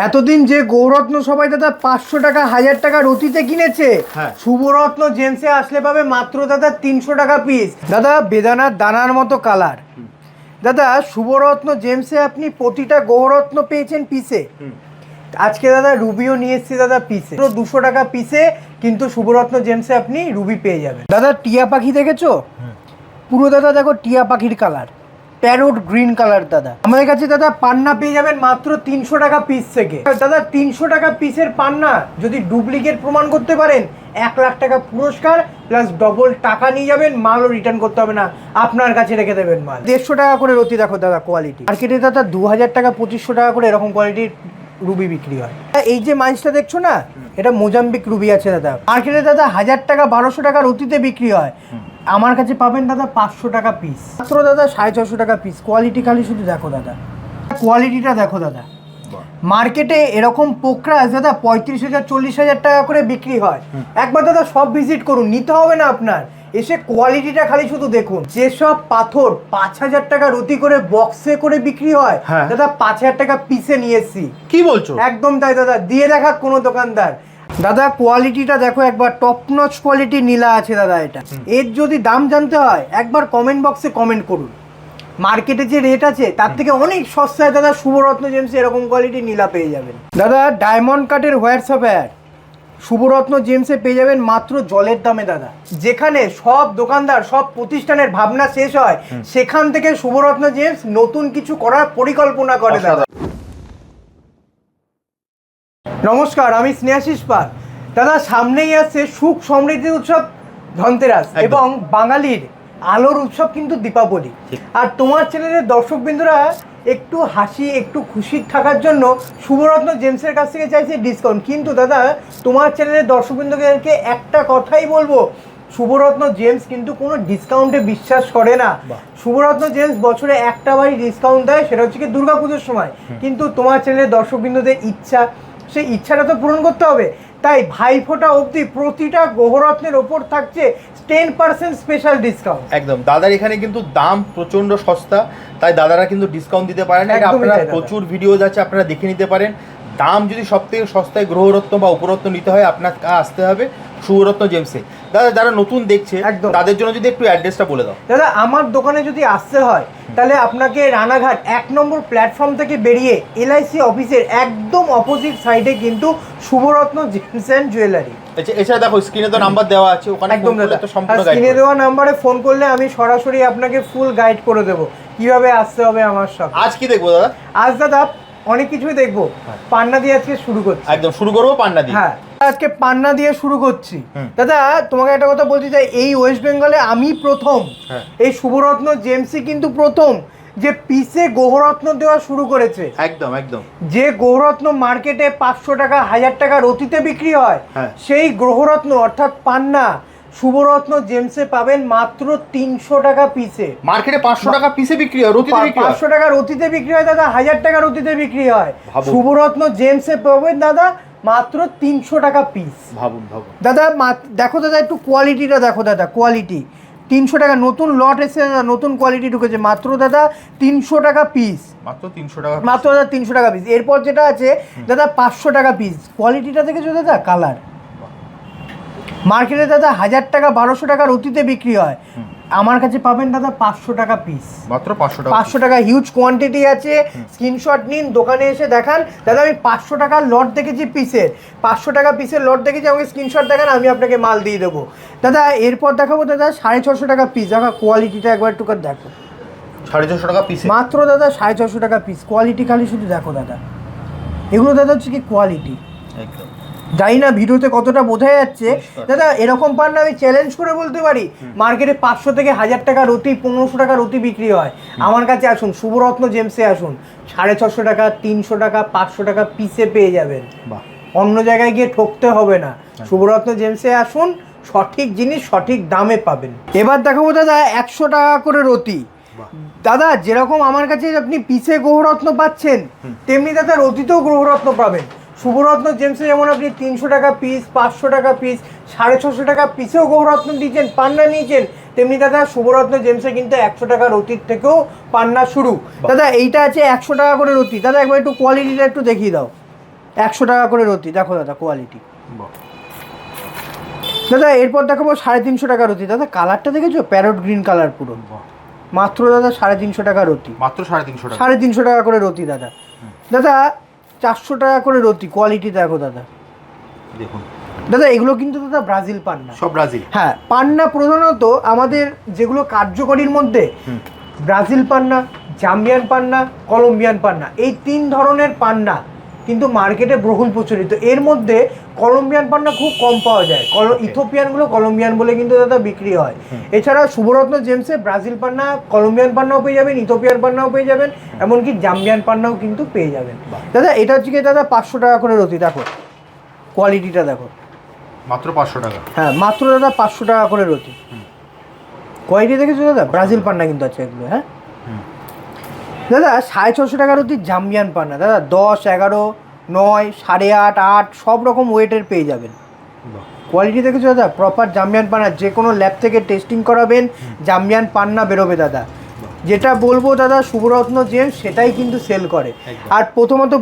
এতদিন যে গৌরত্ন সবাই দাদা পাঁচশো টাকা হাজার টাকা রতিতে কিনেছে হ্যাঁ। শুভরত্ন জেন্সে আসলে পাবে মাত্র দাদা তিনশো টাকা পিস দাদা বেদানার দানার মতো কালার দাদা শুভরত্ন জেমসে আপনি প্রতিটা গৌরত্ন পেয়েছেন পিসে আজকে দাদা রুবিও নিয়ে এসেছি দাদা পিসে দুশো টাকা পিসে কিন্তু শুভরত্ন জেমসে আপনি রুবি পেয়ে যাবেন। দাদা টিয়া পাখি দেখেছ? পুরো দাদা দেখো টিয়া পাখির কালার প্যারোট গ্রিন কালার, দাদা। আমাদের কাছে, দাদা, পান্না পেয়ে যাবেন মাত্র তিনশো টাকা পিস থেকে। দাদা, তিনশো টাকা পিসের পান্না যদি ডুপ্লিকেট প্রমাণ করতে পারেন, এক লাখ টাকা পুরস্কার প্লাস ডবল টাকা নিয়ে যাবেন, মালও রিটার্ন করতে হবে না। আপনার কাছে রেখে দেবেন মাল। দেড়শো টাকা করে রতি দেখো, দাদা কোয়ালিটি মার্কেটে দাদা দু হাজার টাকা, পঁচিশশো টাকা করে এরকম কোয়ালিটির রুবি বিক্রি হয়। এই যে মাইন্সটা দেখছ না, এটা মোজাম্বিক রুবি আছে, দাদা। মার্কেটে দাদা, হাজার টাকা, বারোশো টাকা রতিতে বিক্রি হয়। আমার কাছে পাবেন দাদা পাঁচশো টাকা পিস মাত্র দাদা সাড়ে ছশো টাকা পিস কোয়ালিটি খালি শুধু দেখো দাদা। কোয়ালিটিটা দেখো দাদা। মার্কেটে এরকম পোকরাস দাদা পঁয়ত্রিশ হাজার চল্লিশ হাজার টাকা করে বিক্রি হয়। একবার দাদা সব ভিজিট করুন নিতে হবে না আপনার। এসে কোয়ালিটিটা খালি শুধু দেখুন। যেসব পাথর পাঁচ হাজার টাকা রতি করে বক্সে করে বিক্রি হয় হ্যাঁ। দাদা পাঁচ হাজার টাকা পিসে নিয়ে এসছি। কি বলছো? একদম তাই দাদা। দিয়ে দেখা কোনো দোকানদার। দাদা কোয়ালিটিটা দেখো একবার টপ নচ কোয়ালিটি নীলা আছে দাদা এটা। এর যদি দাম জানতে হয় একবার কমেন্ট বক্সে কমেন্ট করুন। মার্কেটে যে রেট আছে তার থেকে অনেক সস্তায় দাদা শুভরত্ন জেমস এরকম কোয়ালিটি নীলা পেয়ে যাবেন। দাদা ডায়মন্ড কাটের হোয়াটসঅ্যাপ অ্যাড শুভরত্ন জেমসে পেয়ে যাবেন মাত্র জলের দামে দাদা। যেখানে সব দোকানদার সব প্রতিষ্ঠানের ভাবনা শেষ হয় সেখান থেকে শুভরত্ন জেমস নতুন কিছু করার পরিকল্পনা করে দাদা। নমস্কার আমি স্নেহাশিস পাল। দাদা সামনেই আসছে সুখ সমৃদ্ধি উৎসব ধনতেরাস এবং বাঙালির আলোর উৎসব কিন্তু দীপাবলি। আর তোমার চ্যানেলের দর্শকবৃন্দরা একটু হাসি একটু খুশি থাকার জন্য শুভরত্ন জেমসের কাছ থেকে চাইছে ডিসকাউন্ট কিন্তু দাদা তোমার চ্যানেলের দর্শকবৃন্দদেরকে একটা কথাই বলব শুভরত্ন জেমস কিন্তু কোনো ডিসকাউন্টে বিশ্বাস করে না। শুভরত্ন জেমস বছরে একটা বারই ডিসকাউন্ট দেয় সেটা হচ্ছে কি দুর্গাপুজোর সময়। কিন্তু তোমার চ্যানেলের দর্শকবৃন্দদের ইচ্ছা সেই ইচ্ছাটা তো পূরণ করতে হবে। তাই ভাইফোঁটা অবধি প্রতিটা গ্রহরত্নের ওপর থাকছে টেন পার্সেন্ট স্পেশাল ডিসকাউন্ট একদম। দাদার এখানে কিন্তু দাম প্রচণ্ড সস্তা তাই দাদারা কিন্তু ডিসকাউন্ট দিতে পারেন এটা আপনারা প্রচুর ভিডিও আছে আপনারা দেখে নিতে পারেন। দাম যদি সবথেকে সস্তায় গ্রহরত্ন বা উপরত্ন নিতে হয় আপনার আসতে হবে শুভরত্ন জেমসে। দাদা যারা নতুন দেখছে একদম। তাদের জন্য যদি একটু অ্যাড্রেসটা বলে দাও। দাদা আমার দোকানে যদি আসতে হয় তাহলে আপনাকে রানাঘাট এক নম্বর প্ল্যাটফর্ম থেকে বেরিয়ে এলআইসি অফিসের একদম অপোজিট সাইডে কিন্তু শুভরত্ন জেমস অ্যান্ড জুয়েলারি এছা- এছাড়া দেখো স্ক্রিনে তো নাম্বার দেওয়া আছে ওখানে একদম স্ক্রিনে দেওয়া নাম্বারে ফোন করলে আমি সরাসরি আপনাকে ফুল গাইড করে দেবো। কীভাবে আসতে হবে আমার সব। আজ কি দেখব দাদা? আজ দাদা অনেক কিছুই দেখব। পান্না দিয়ে আজকে শুরু করছি। একদম শুরু করব পান্না দিয়ে? হ্যাঁ। আজকে পান্না দিয়ে শুরু করছি। দাদা তোমাকে একটা কথা বলতে চাই এই ওয়েস্ট বেঙ্গলে আমি প্রথম। হ্যাঁ। এই শুভরত্ন জেমসি কিন্তু প্রথম যে পিসে গৌরত্ন দেওয়া শুরু করেছে। একদম একদম। যে গৌরত্ন মার্কেটে পাঁচশো টাকা হাজার টাকা রতিতে বিক্রি হয় হ্যাঁ। সেই গ্রহরত্ন অর্থাৎ পান্না শুভরত্ন জেমসে পাবেন মাত্র তিনশো টাকা পিসে। মার্কেটে পাঁচশো টাকা পিসে বিক্রি হয় রতিতে বিক্রি পাঁচশো টাকার রতিতে বিক্রি হয় দাদা হাজার টাকার অতীতে বিক্রি হয়। শুভরত্ন জেমসে পাবেন দাদা মাত্র তিনশো টাকা পিস ভাবুন ভাবুন। দাদা দেখো দাদা একটু কোয়ালিটিটা দেখো দাদা কোয়ালিটি তিনশো টাকা নতুন লট এসে দাদা নতুন কোয়ালিটি ঢুকেছে। মাত্র দাদা তিনশো টাকা পিস মাত্র তিনশো টাকা মাত্র দাদা তিনশো টাকা পিস এরপর যেটা আছে দাদা পাঁচশো টাকা পিস কোয়ালিটিটা দেখেছ দাদা? কালার মার্কেটে দাদা হাজার টাকা বারোশো টাকার অতীতে বিক্রি হয়। আমার কাছে পাবেন দাদা পাঁচশো টাকা পিস মাত্র পাঁচশো টাকা পাঁচশো টাকা হিউজ কোয়ান্টিটি আছে। স্ক্রিনশট নিন দোকানে এসে দেখান। দাদা আমি পাঁচশো টাকার লট দেখেছি পিসের পাঁচশো টাকা পিসের লট দেখেছি আমাকে স্ক্রিনশট দেখান আমি আপনাকে মাল দিয়ে দেবো। দাদা এরপর দেখাবো দাদা সাড়ে ছশো টাকা পিস দেখা কোয়ালিটিটা একবার একটু করে দেখো। সাড়ে ছশো টাকা পিস মাত্র দাদা সাড়ে ছশো টাকা পিস কোয়ালিটি খালি শুধু দেখো দাদা। এগুলো দাদা হচ্ছে কি কোয়ালিটি একদম। জানি না ভিডিওতে কতটা বোঝা যাচ্ছে দাদা এরকম পান আমি চ্যালেঞ্জ করে বলতে পারি মার্কেটে পাঁচশো থেকে হাজার টাকা রতি পনেরোশো টাকা রতি বিক্রি হয়। আমার কাছে আসুন শুভরত্ন জেমসে আসুন সাড়ে ছশো টাকা তিনশো টাকা পাঁচশো টাকা পিসে পেয়ে যাবেন। অন্য জায়গায় গিয়ে ঠকতে হবে না। শুভরত্ন জেমসে আসুন সঠিক জিনিস সঠিক দামে পাবেন। এবার দেখাবো দাদা একশো টাকা করে রতি দাদা যেরকম আমার কাছে আপনি পিসে গ্রহরত্ন পাচ্ছেন তেমনি দাদা রতিতেও গ্রহরত্ন পাবেন। শুভরত্ন জেমসে যেমন আপনি তিনশো টাকা পিস পাঁচশো টাকা পিস সাড়ে ছশো টাকা পিসেও গৌরত্ন দিয়েছেন পান্না নিয়েছেন। তেমনি দাদা শুভরত্ন জেমসে কিন্তু একশো টাকা রতির থেকেও পান্না শুরু। দাদা এইটা আছে একশো টাকা করে রতি। দাদা একবার একটু কোয়ালিটিটা একটু দেখিয়ে দাও। একশো টাকা করে রতি। দেখো দাদা কোয়ালিটি দাদা এরপর দেখাবো সাড়ে তিনশো টাকা রতি। দাদা কালারটা দেখেছ? প্যারট গ্রিন কালার পুরো। মাত্র দাদা সাড়ে তিনশো টাকা রতি। মাত্র সাড়ে তিনশো টাকা। সাড়ে তিনশো টাকা করে রতি দাদা। দাদা চারশো টাকা করে রতি কোয়ালিটি দেখো দাদা। দেখুন। দাদা এগুলো কিন্তু দাদা ব্রাজিল পান্না সব ব্রাজিল। হ্যাঁ পান্না প্রধানত আমাদের যেগুলো কার্যকরীর মধ্যে। ব্রাজিল পান্না জাম্বিয়ান পান্না কলম্বিয়ান পান্না এই তিন ধরনের পান্না কিন্তু মার্কেটে বহুল প্রচলিত। এর মধ্যে কলম্বিয়ান পান্না খুব কম পাওয়া যায়। কল ইথোপিয়ানগুলো কলম্বিয়ান বলে কিন্তু দাদা বিক্রি হয়। এছাড়া শুভরত্ন জেমসে ব্রাজিল পান্না কলম্বিয়ান পান্নাও পেয়ে যাবেন ইথোপিয়ান পান্নাও পেয়ে যাবেন এমনকি জাম্বিয়ান পান্নাও কিন্তু পেয়ে যাবেন। দাদা এটা হচ্ছে কি দাদা পাঁচশো টাকা করে রতি দেখো। কোয়ালিটিটা দেখো। মাত্র পাঁচশো টাকা? হ্যাঁ মাত্র দাদা পাঁচশো টাকা করে রতি। কোয়ালিটি দেখেছ দাদা? ব্রাজিল পান্না কিন্তু আছে এগুলো হ্যাঁ। দাদা সাড়ে ছশো টাকার অতি জাম্বিয়ান পান্না দাদা দশ এগারো নয় সাড়ে আট আট সব রকম ওয়েটের পেয়ে যাবেন। কোয়ালিটি দেখেছ দাদা? প্রপার জাম্বিয়ান পান্না যে কোনো ল্যাব থেকে টেস্টিং করাবেন জাম্বিয়ান পান্না বেরোবে দাদা। যেটা বলব দাদা শুভরত্ন জেমস সেটাই কিন্তু সেল করে। আর প্রথমত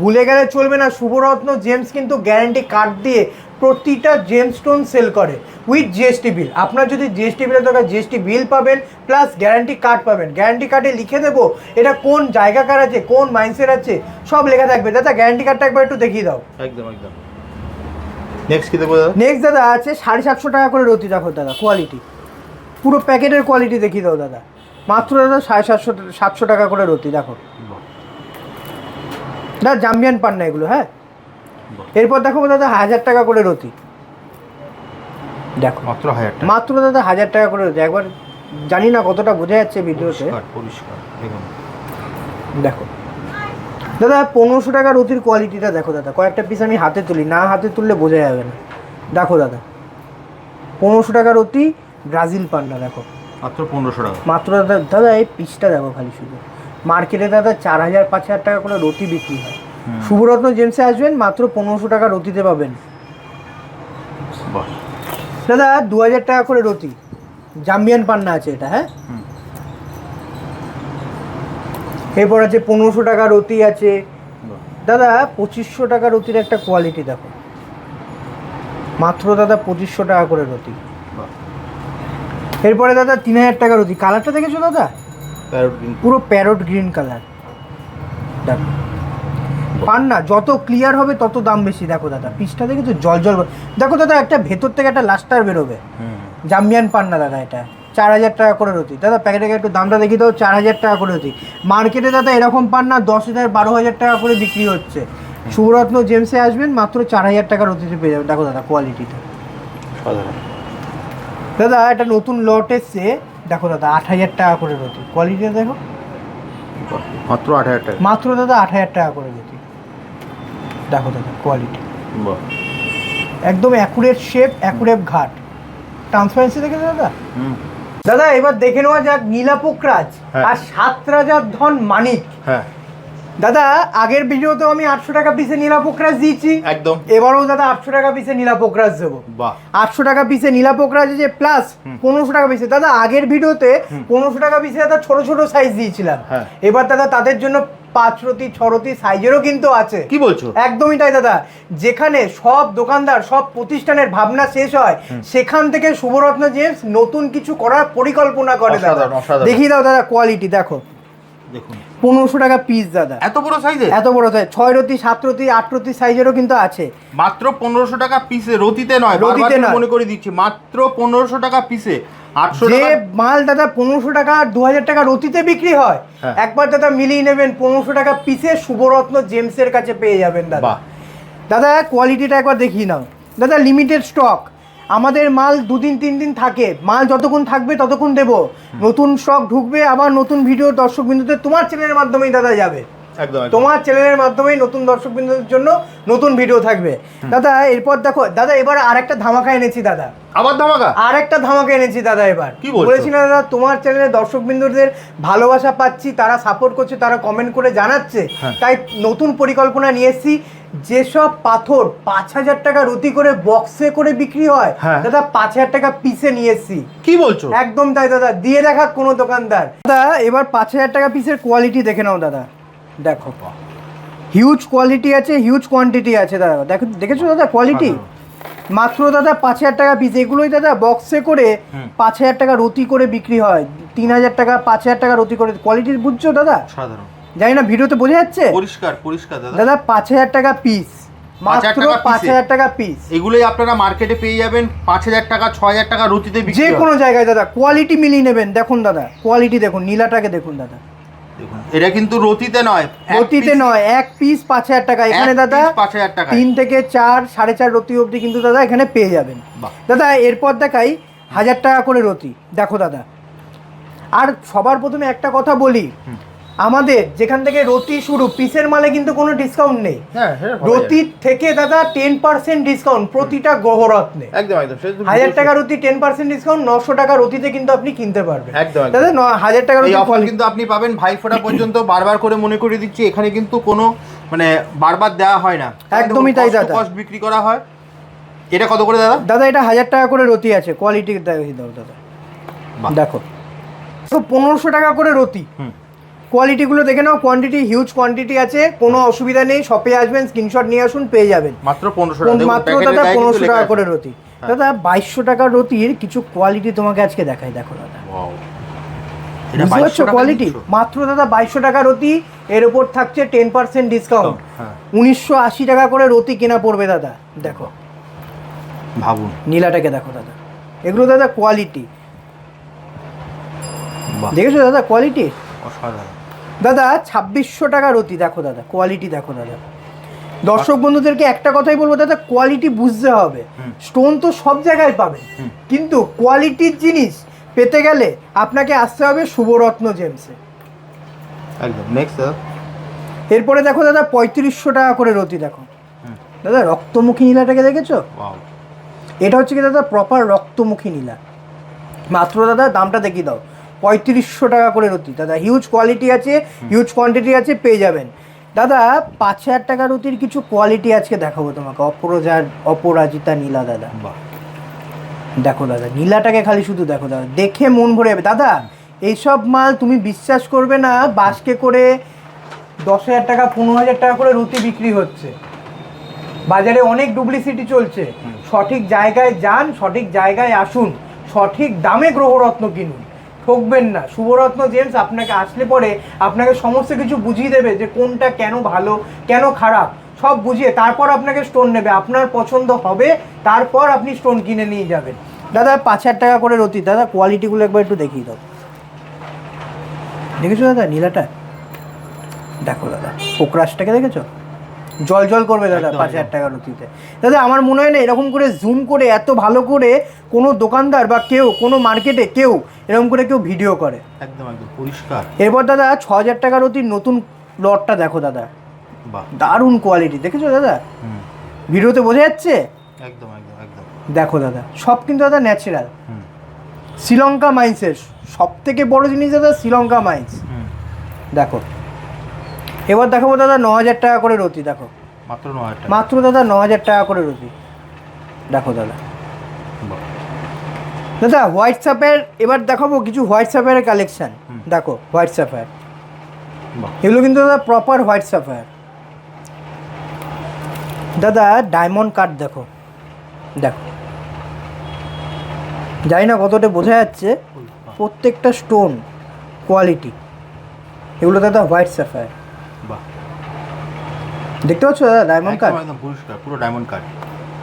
ভুলে গেলে চলবে না শুভরত্ন জেমস কিন্তু গ্যারান্টি কার্ড দিয়ে প্রতিটা জেম স্টোন সেল করে উইথ জিএসটি বিল আপনার যদি জিএসটি বিলের দরকার জিএসটি বিল পাবেন প্লাস গ্যারান্টি কার্ড পাবেন। গ্যারান্টি কার্ডে লিখে দেবো এটা কোন জায়গাকার আছে কোন মাইন্ডসেট আছে সব লেখা থাকবে। দাদা গ্যারান্টি কার্ডটা একবার একটু দেখিয়ে দাও। একদম একদম। নেক্সট কি দেবো দাদা? নেক্সট দাদা আছে সাড়ে সাতশো টাকা করে রতি দেখো দাদা কোয়ালিটি পুরো প্যাকেটের কোয়ালিটি দেখিয়ে দাও দাদা। মাত্র দাদা সাড়ে সাতশো সাতশো টাকা করে রতি দেখো। দাদা জাম্বিয়ান পান না এগুলো হ্যাঁ। এরপর দেখো দাদা হাজার টাকা করে রতি। দেখো মাত্র হাজার মাত্র দাদা হাজার টাকা করে রতি। একবার জানি না কতটা বোঝা যাচ্ছে ভিডিওতে। পরিষ্কার দেখো। দাদা পনেরোশো টাকা রতির কোয়ালিটিটা দেখো দাদা। কয়েকটা পিস আমি হাতে তুলি না হাতে তুললে বোঝা যাবে না। দেখো দাদা। পনেরোশো টাকা রতি ব্রাজিল পান্ডা দেখো। মাত্র পনেরোশো টাকা। মাত্র দাদা দাদা এই পিসটা দেখো খালি শুধু। মার্কেটে দাদা চার হাজার পাঁচ হাজার টাকা করে রতি বিক্রি হয়। শুভরত্ন জেমসে আসবেন মাত্র পনেরোশো টাকা রতিতে পাবেন। দাদা দু হাজার টাকা করে রতি। জাম্বিয়ান পান্না আছে এটা হ্যাঁ? এরপর আছে পনেরোশো টাকা রতি আছে। দাদা পঁচিশশো টাকা রতির একটা কোয়ালিটি দেখো। মাত্র দাদা পঁচিশশো টাকা করে রতি। এরপরে দাদা তিন হাজার টাকা রতি। কালারটা দেখেছ দাদা? পুরো প্যারট গ্রিন কালার। দেখো। পান না যত ক্লিয়ার হবে তত দাম বেশি। দেখো দাদা পিসটা দেখেছ? জল জল দেখো দাদা একটা ভেতর থেকে একটা লাস্টার বেরোবে। জাম্বিয়ান পান না দাদা এটা। চার হাজার টাকা করে রতি দাদা প্যাকেটে একটু দামটা দেখি দাও চার হাজার টাকা করে রতি মার্কেটে দাদা এরকম পান না দশ হাজার বারো হাজার টাকা করে বিক্রি হচ্ছে। সুরত্ন জেমসে আসবেন মাত্র চার হাজার টাকা রতিতে পেয়ে যাবেন। দেখো দাদা কোয়ালিটিটা দাদা একটা নতুন লট এসছে। দেখো দাদা আট হাজার টাকা করে রতি কোয়ালিটিটা দেখো। মাত্র আট হাজার টাকা। মাত্র দাদা আট হাজার টাকা করে রতি দেখো দাদা কোয়ালিটি একদম অ্যাকুরেট শেপ অ্যাকুরেট ঘাট। ট্রান্সপারেন্সি দেখে দাদা? দাদা এবার দেখে নেওয়া যাক নীলাপোকরাজ হ্যাঁ। আর সাত রাজার ধন মানিক। হ্যাঁ। দাদা আগের ভিডিওতেও আমি আটশো টাকা পিসে নীলাপোকরাজ দিয়েছি। একদম। এবারও দাদা আটশো টাকা পিসে নীলাপোকরাজ দেবো। আটশো টাকা পিসে নীলাপোকরাজ যে প্লাস পনেরোশো টাকা পিসে দাদা আগের ভিডিওতে পনেরোশো টাকা পিসে দাদা ছোট ছোট সাইজ দিয়েছিলাম। হ্যাঁ। এবার দাদা তাদের জন্য পাঁচ ছরতি সাইজেরও কিন্তু আছে। কি বলছো? একদমই তাই দাদা। যেখানে সব দোকানদার সব প্রতিষ্ঠানের ভাবনা শেষ হয় সেখান থেকে শুভরত্ন জেমস নতুন কিছু করার পরিকল্পনা করে দাদা। দেখিয়ে দাও দাদা কোয়ালিটি দেখো। দেখুন। পনেরোশো টাকা পিস দাদা। এত বড় সাইজে এত বড় সাইজ ছয় রতি সাত রতি আট রতি সাইজেরও কিন্তু আছে। মাত্র পনেরোশো টাকা পিসে রতিতে নয় রতিতে। মনে করে দিচ্ছি মাত্র পনেরোশো টাকা পিসে যে মাল দাদা পনেরোশো টাকা দু হাজার টাকা রতিতে বিক্রি হয় হ্যাঁ। একবার দাদা মিলিয়ে নেবেন পনেরোশো টাকা পিসে শুভরত্ন জেমসের কাছে পেয়ে যাবেন দাদা। দাদা কোয়ালিটিটা একবার দেখিয়ে নাও। দাদা লিমিটেড স্টক আমাদের মাল দুদিন তিন দিন থাকে মাল যতক্ষণ থাকবে ততক্ষণ দেবো নতুন স্টক ঢুকবে, আবার নতুন ভিডিও দর্শক বিন্দুতে তোমার চ্যানেলের মাধ্যমেই দাদা যাবে। তোমার চ্যানেলের মাধ্যমেই নতুন দর্শক বিন্দুদের জন্য নতুন ভিডিও থাকবে। দাদা এরপর দেখো দাদা এবার আর একটা ধামাকা এনেছি দাদা। আবার ধামাকা? আর একটা ধামাকা এনেছি দাদা এবার। কি বলেছি? না দাদা তোমার চ্যানেলে দর্শক বিন্দুদের ভালোবাসা পাচ্ছি তারা সাপোর্ট করছে তারা কমেন্ট করে জানাচ্ছে। হ্যাঁ। তাই নতুন পরিকল্পনা নিয়ে এসেছি। যেসব পাথর পাঁচ হাজার টাকা রতি করে বক্সে করে বিক্রি হয় হ্যাঁ। দাদা পাঁচ হাজার টাকা পিসে নিয়ে এসেছি। কি বলছো? একদম তাই দাদা। দিয়ে দেখা কোনো দোকানদার। দাদা এবার পাঁচ হাজার টাকা পিসের কোয়ালিটি দেখে নাও দাদা। দেখো হিউজ কোয়ালিটি আছে হিউজ কোয়ান্টিটি আছে দাদা। দেখো দেখেছ দাদা কোয়ালিটি মাত্র দাদা পাঁচ হাজার টাকা পিস এগুলোই দাদা বক্সে করে পাঁচ হাজার টাকা রতি করে বিক্রি হয়। তিন হাজার টাকা পাঁচ হাজার টাকা রতি করে। কোয়ালিটি বুঝছ দাদা? সাধারণ। জানি না ভিডিওতে বোঝা যাচ্ছে? পরিষ্কার পরিষ্কার দাদা। দাদা পাঁচ হাজার টাকা পিস 5,000 মাত্র পাঁচ হাজার টাকা পিস এগুলোই আপনারা মার্কেটে পেয়ে যাবেন। পাঁচ হাজার টাকা ছ হাজার টাকা বিক্রি যে কোনো জায়গায় দাদা কোয়ালিটি মিলিয়ে নেবেন। দেখুন দাদা কোয়ালিটি দেখুন নীলাটাকে দেখুন দাদা। এটা কিন্তু রতিতে নয় রতিতে নয় এক পিস পাঁচ হাজার টাকা। এখানে দাদা পাঁচ হাজার টাকা। তিন থেকে চার সাড়ে চার রতি অবধি কিন্তু দাদা এখানে পেয়ে যাবেন। দাদা এরপর দেখাই হাজার টাকা করে রতি। দেখো দাদা। আর সবার প্রথমে একটা কথা বলি। আমাদের যেখান থেকে রতি শুরু পিসের মালে কিন্তু কোনো ডিসকাউন্ট নেই। হ্যাঁ রতির থেকে দাদা টেন পার্সেন্ট ডিসকাউন্ট প্রতিটা গ্রহরত্নে একদম একদম হাজার টাকা রতি টেন পার্সেন্ট ডিসকাউন্ট নশো টাকা রতিতে কিন্তু আপনি কিনতে পারবেন। একদম। দাদা হাজার টাকা এই রতি অফার কিন্তু আপনি পাবেন ভাই ভাইফোঁটা পর্যন্ত। বারবার করে মনে করে দিচ্ছি এখানে কিন্তু কোনো মানে বারবার দেওয়া হয় না। একদমই তাই দাদা। কস্ট বিক্রি করা হয়। এটা কত করে দাদা? দাদা এটা হাজার টাকা করে রতি আছে। কোয়ালিটি দাও দাদা। দেখো। পনেরোশো টাকা করে রতি। হুম। কোয়ালিটিগুলো দেখে নাও কোয়ান্টিটি হিউজ কোয়ান্টিটি আছে কোনো অসুবিধা নেই শপে আসবেন স্ক্রিনশট নিয়ে আসুন পেয়ে যাবেন। মাত্র পনেরোশো মাত্র দাদা পনেরোশো টাকা করে রতি। দাদা বাইশশো টাকার রতির কিছু কোয়ালিটি তোমাকে আজকে দেখাই দেখো দাদা। Wow. এটা বুঝতে 2200 পারছ কোয়ালিটি মাত্র দাদা বাইশশো টাকা রতি এর উপর থাকছে টেন পার্সেন্ট ডিসকাউন্ট হ্যাঁ। উনিশশো আশি টাকা করে রতি কেনা পড়বে দাদা। দেখো। ভাবুন। নীলাটাকে দেখো দাদা। এগুলো দাদা কোয়ালিটি দেখেছ দাদা কোয়ালিটি অসাধারণ। দাদা ছাব্বিশশো টাকা রতি দেখো দাদা কোয়ালিটি দেখো দাদা। দর্শক বন্ধুদেরকে একটা কথাই বলব দাদা কোয়ালিটি বুঝতে হবে। স্টোন তো সব জায়গায় পাবে কিন্তু কোয়ালিটির জিনিস পেতে গেলে আপনাকে আসতে হবে শুভরত্ন জেমসে একদম নেক্সট এরপরে দেখো দাদা পঁয়ত্রিশশো টাকা করে রতি দেখো। দাদা রক্তমুখী নীলাটাকে দেখেছ? এটা হচ্ছে কি দাদা প্রপার রক্তমুখী নীলা। মাত্র দাদা দামটা দেখিয়ে দাও। পঁয়ত্রিশশো টাকা করে রতি দাদা হিউজ কোয়ালিটি আছে হিউজ কোয়ান্টিটি আছে পেয়ে যাবেন। দাদা পাঁচ হাজার টাকা রতির কিছু কোয়ালিটি আজকে দেখাবো তোমাকে। অপরাজার অপরাজিতা নীলা দাদা। দেখো দাদা নীলাটাকে খালি শুধু দেখো দাদা দেখে মন ভরে যাবে। দাদা এইসব মাল তুমি বিশ্বাস করবে না বাসকে করে দশ হাজার টাকা পনেরো হাজার টাকা করে রুটি বিক্রি হচ্ছে। বাজারে অনেক ডুপ্লিসিটি চলছে। সঠিক জায়গায় যান সঠিক জায়গায় আসুন সঠিক দামে গ্রহরত্ন কিনুন। ঠকবেন না। শুভরত্ন জেমস আপনাকে আসলে পরে আপনাকে সমস্ত কিছু বুঝিয়ে দেবে যে কোনটা কেন ভালো, কেন খারাপ। সব বুঝিয়ে তারপর আপনাকে স্টোন নেবে। আপনার পছন্দ হবে, তারপর আপনি স্টোন কিনে নিয়ে যাবেন। দাদা, পাঁচ হাজার টাকা করে রতি। দাদা কোয়ালিটিগুলো একবার একটু দেখিয়ে দাও। দেখেছ দাদা, নীলাটা? দেখো দাদা পোকরাসটাকে দেখেছ? জল জল করবে দাদা পাঁচ হাজার টাকা রতিতে দাদা আমার মনে হয় না এরকম করে জুম করে এত ভালো করে কোনো দোকানদার বা কেউ কোনো মার্কেটে কেউ এরকম করে কেউ ভিডিও করে। একদম একদম পরিষ্কার। এরপর দাদা ছ হাজার টাকা রতির নতুন লটটা দেখো দাদা। দারুণ কোয়ালিটি দেখেছ দাদা? ভিডিওতে বোঝা যাচ্ছে? একদম একদম একদম। দেখো দাদা সব কিন্তু দাদা ন্যাচারাল শ্রীলঙ্কা মাইন্সের সব থেকে বড় জিনিস দাদা শ্রীলঙ্কা মাইন্স দেখো এবার দেখাবো দাদা ন হাজার টাকা করে রতি দেখো। মাত্র ন হাজার মাত্র দাদা ন হাজার টাকা করে রতি। দেখো দাদা। দাদা হোয়াটসঅ্যাপের এবার দেখাবো কিছু হোয়াটসঅ্যাপের কালেকশন। দেখো হোয়াটসঅ্যাপের এগুলো কিন্তু দাদা প্রপার হোয়াটসঅ্যাপের দাদা ডায়মন্ড কাট দেখো। দেখো। জানি না কতটা বোঝা যাচ্ছে। প্রত্যেকটা স্টোন কোয়ালিটি এগুলো দাদা হোয়াইট স্যাফায়ার বাহ দেখতে পাচ্ছ দাদা ডায়মন্ড কাট একদম পরিষ্কার পুরো ডায়মন্ড কার্ড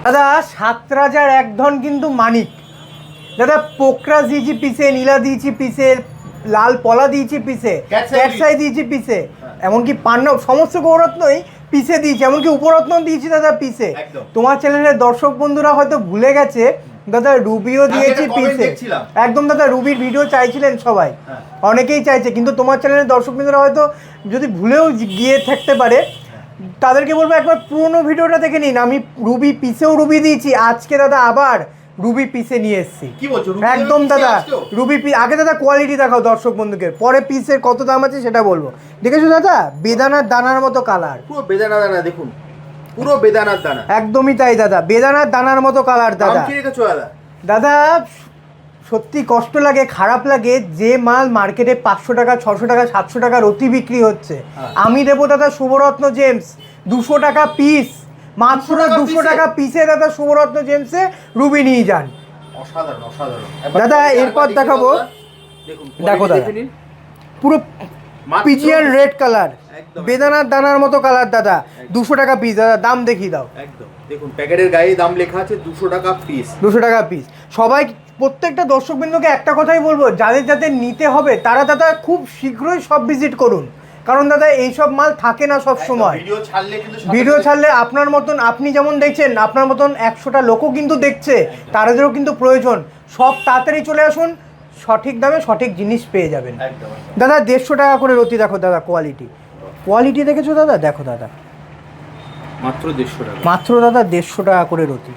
দাদা সাত রাজার এক ধন কিন্তু মানিক। দাদা পোকরা দিয়েছি পিসে নীলা দিয়েছি পিসে লাল পলা দিয়েছি পিসে ক্যাটসাই দিয়েছি পিসে। এমনকি পান্নব সমস্ত গৌরত্নই পিসে দিয়েছি এমনকি উপরত্ন দিয়েছি দাদা পিসে। তোমার চ্যানেলের দর্শক বন্ধুরা হয়তো ভুলে গেছে দাদা রুবিও দিয়েছি পিসে। একদম দাদা রুবির ভিডিও চাইছিলেন সবাই। হ্যাঁ। অনেকেই চাইছে কিন্তু তোমার চ্যানেলের দর্শক বন্ধুরা হয়তো যদি ভুলেও গিয়ে থাকতে পারে তাদেরকে বলব একবার পুরোনো ভিডিওটা দেখে নিন। আমি রুবি পিসেও রুবি দিয়েছি। আজকে দাদা আবার রুবি পিসে নিয়ে এসেছি। কি বলছো? একদম দাদা রুবি পি আগে দাদা কোয়ালিটি দেখাও দর্শক বন্ধুকে পরে পিসের কত দাম আছে সেটা বলব। দেখেছ দাদা? বেদানার দানার মতো কালার পুরো বেদানা দানা দেখুন। পুরো বেদানার দানা। একদমই তাই দাদা। বেদানার দানার মতো কালার দাদা। দাদা? দাদা সত্যি কষ্ট লাগে খারাপ লাগে যে মাল মার্কেটে পাঁচশো টাকা ছশো টাকা সাতশো টাকার অতি বিক্রি হচ্ছে। হ্যাঁ। আমি দেবো দাদা শুভরত্ন জেমস দুশো টাকা পিস মাত্র দুশো টাকা পিসে দাদা শুভরত্ন জেমসে রুবি নিয়ে যান। অসাধারণ অসাধারণ। দাদা, এরপর দেখাবো। দেখো দাদা। পুরো পিজিয়ান রেড কালার বেদানার দানার মতো কালার দাদা। দুশো টাকা পিস দাদা দাম দেখিয়ে দাও। একদম। দেখুন প্যাকেটের গায়ে দাম লেখা আছে দুশো টাকা পিস দুশো টাকা পিস সবাই প্রত্যেকটা দর্শকবৃন্দকে একটা কথাই বলব যাদের যাদের নিতে হবে তারা দাদা খুব শীঘ্রই সব ভিজিট করুন। কারণ দাদা এইসব মাল থাকে না সব সময়। ভিডিও ছাড়লে আপনার মতন আপনি যেমন দেখছেন আপনার মতন একশোটা লোকও কিন্তু দেখছে তাদেরও কিন্তু প্রয়োজন। সব তাড়াতাড়ি চলে আসুন সঠিক দামে সঠিক জিনিস পেয়ে যাবেন। দাদা দেড়শো টাকা করে রতি দেখো দাদা কোয়ালিটি কোয়ালিটি দেখেছ দাদা? দেখো দাদা। মাত্র দেড়শো টাকা। মাত্র দাদা দেড়শো টাকা করে রতি।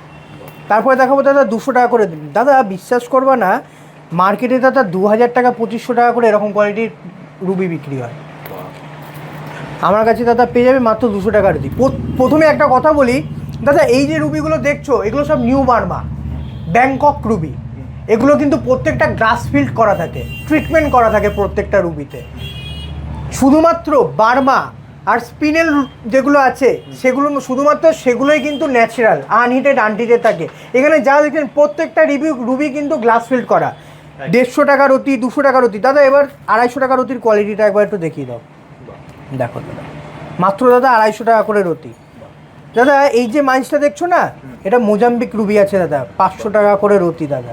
তারপরে দেখাবো দাদা দুশো টাকা করে। দিন দাদা বিশ্বাস করবা না, মার্কেটে দাদা দু হাজার টাকা, পঁচিশশো টাকা করে এরকম কোয়ালিটির রুবি বিক্রি হয়। আমার কাছে দাদা পেয়ে যাবে মাত্র দুশো টাকা রুবি। প্রথ- প্রথমে একটা কথা বলি, দাদা এই যে রুবিগুলো দেখছ, এগুলো সব নিউ বার্মা, ব্যাংকক রুবি। এগুলো কিন্তু প্রত্যেকটা গ্লাস ফিল্ড করা থাকে ট্রিটমেন্ট করা থাকে প্রত্যেকটা রুবিতে। শুধুমাত্র বার্মা আর স্পিনেল যেগুলো আছে সেগুলো শুধুমাত্র সেগুলোই কিন্তু ন্যাচারাল আনহিটেড আনহিটেড থাকে। এখানে যা দেখছেন প্রত্যেকটা রিভিউ রুবি কিন্তু গ্লাস ফিল্ড করা। দেড়শো টাকার অতি দুশো টাকার অতি দাদা এবার আড়াইশো টাকার অতির কোয়ালিটিটা একবার একটু দেখিয়ে দাও। দেখো দাদা মাত্র দাদা আড়াইশো টাকা করে রতি দাদা এই যে মাইসটা দেখছ না এটা মোজাম্বিক রুবি আছে দাদা পাঁচশো টাকা করে রতি দাদা।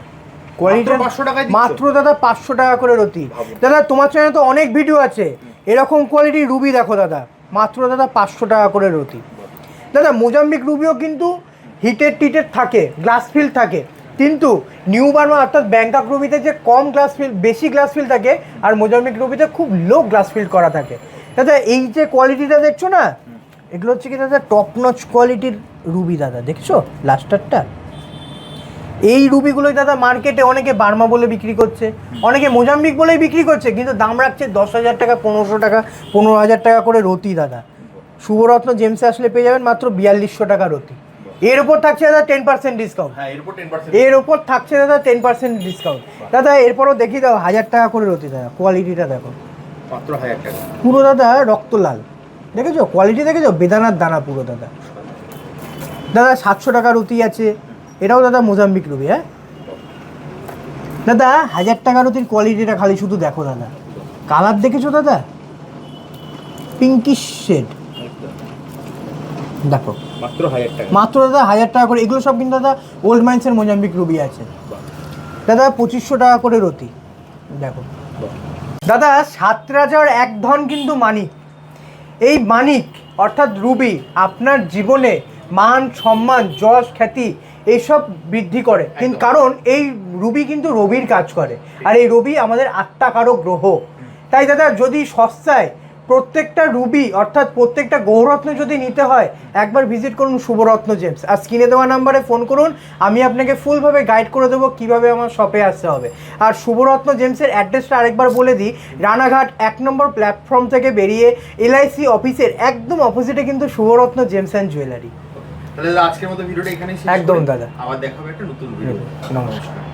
কোয়ালিটি 500 টাকায় মাত্র দাদা পাঁচশো টাকা করে রতি দাদা তোমার চ্যানেলে তো অনেক ভিডিও আছে। এরকম কোয়ালিটির রুবি দেখো দাদা। মাত্র দাদা পাঁচশো টাকা করে রতি দাদা, মোজাম্বিক রুবিও কিন্তু হিটেড টিটেড থাকে, গ্লাস ফিল থাকে। কিন্তু নিউ বার্মা অর্থাৎ ব্যাংকক রুবিতে যে কম গ্লাস ফিল, বেশি গ্লাস ফিল থাকে আর মোজাম্বিক রুবিতে খুব লো গ্লাস ফিল করা থাকে। দাদা, এই যে কোয়ালিটিটা দেখছ না, এগুলো হচ্ছে কি দাদা টপ নচ কোয়ালিটির রুবি দাদা, দেখছ? লাস্টারটা এই রুবিগুলোই দাদা মার্কেটে অনেকে বার্মা বলে বিক্রি করছে অনেকে মোজাম্বিক বলেই বিক্রি করছে কিন্তু দাম রাখছে দশ হাজার টাকা পনেরোশো টাকা পনেরো হাজার টাকা করে রতি দাদা। শুভরত্ন জেমসে আসলে পেয়ে যাবেন মাত্র বিয়াল্লিশশো টাকা রতি। এর ওপর থাকছে দাদা টেন পার্সেন্ট ডিসকাউন্ট হ্যাঁ এর ওপর থাকছে দাদা টেন পার্সেন্ট ডিসকাউন্ট দাদা এরপরও দেখি দাও হাজার টাকা করে রতি দাদা কোয়ালিটিটা দেখো। মাত্র হাজার টাকা। পুরো দাদা রক্ত লাল। দেখেছ? কোয়ালিটি দেখেছ? বেদানার দানা পুরো দাদা। দাদা সাতশো টাকা রুটি আছে। এটাও দাদা মোজাম্বিক রুবি হ্যাঁ? দাদা হাজার টাকা রুটির কোয়ালিটিটা খালি শুধু দেখো দাদা। কালার দেখেছ দাদা? পিঙ্কিশ শেড দেখো। মাত্র হাজার টাকা। মাত্র দাদা হাজার টাকা করে এগুলো সব কিন্তু দাদা ওল্ড মাইন্সের মোজাম্বিক রুবি আছে। দাদা পঁচিশশো টাকা করে রতি। দেখো। দাদা সাত রাজার এক ধন কিন্তু মানিক। এই মানিক অর্থাৎ রুবি আপনার জীবনে মান সম্মান যশ খ্যাতি এইসব বৃদ্ধি করে। কিন্তু কারণ এই রুবি কিন্তু রবির কাজ করে। আর এই রবি আমাদের আত্মাকারক গ্রহ। তাই দাদা যদি সস্তায় প্রত্যেকটা রুবি অর্থাৎ প্রত্যেকটা গৌরত্ন যদি নিতে হয় একবার ভিজিট করুন শুভরত্ন জেমস আর স্ক্রিনে দেওয়া নাম্বারে ফোন করুন আমি আপনাকে ফুলভাবে গাইড করে দেবো কীভাবে আমার শপে আসতে হবে। আর শুভরত্ন জেমসের অ্যাড্রেসটা আরেকবার বলে দিই। রানাঘাট এক নম্বর প্ল্যাটফর্ম থেকে বেরিয়ে এলআইসি অফিসের একদম অপোজিটে কিন্তু শুভরত্ন জেমস অ্যান্ড জুয়েলারি তাহলে আজকের মতো ভিডিওটা এখানেই শেষ একদম দাদা। আবার দেখাবে একটা নতুন ভিডিও। নমস্কার।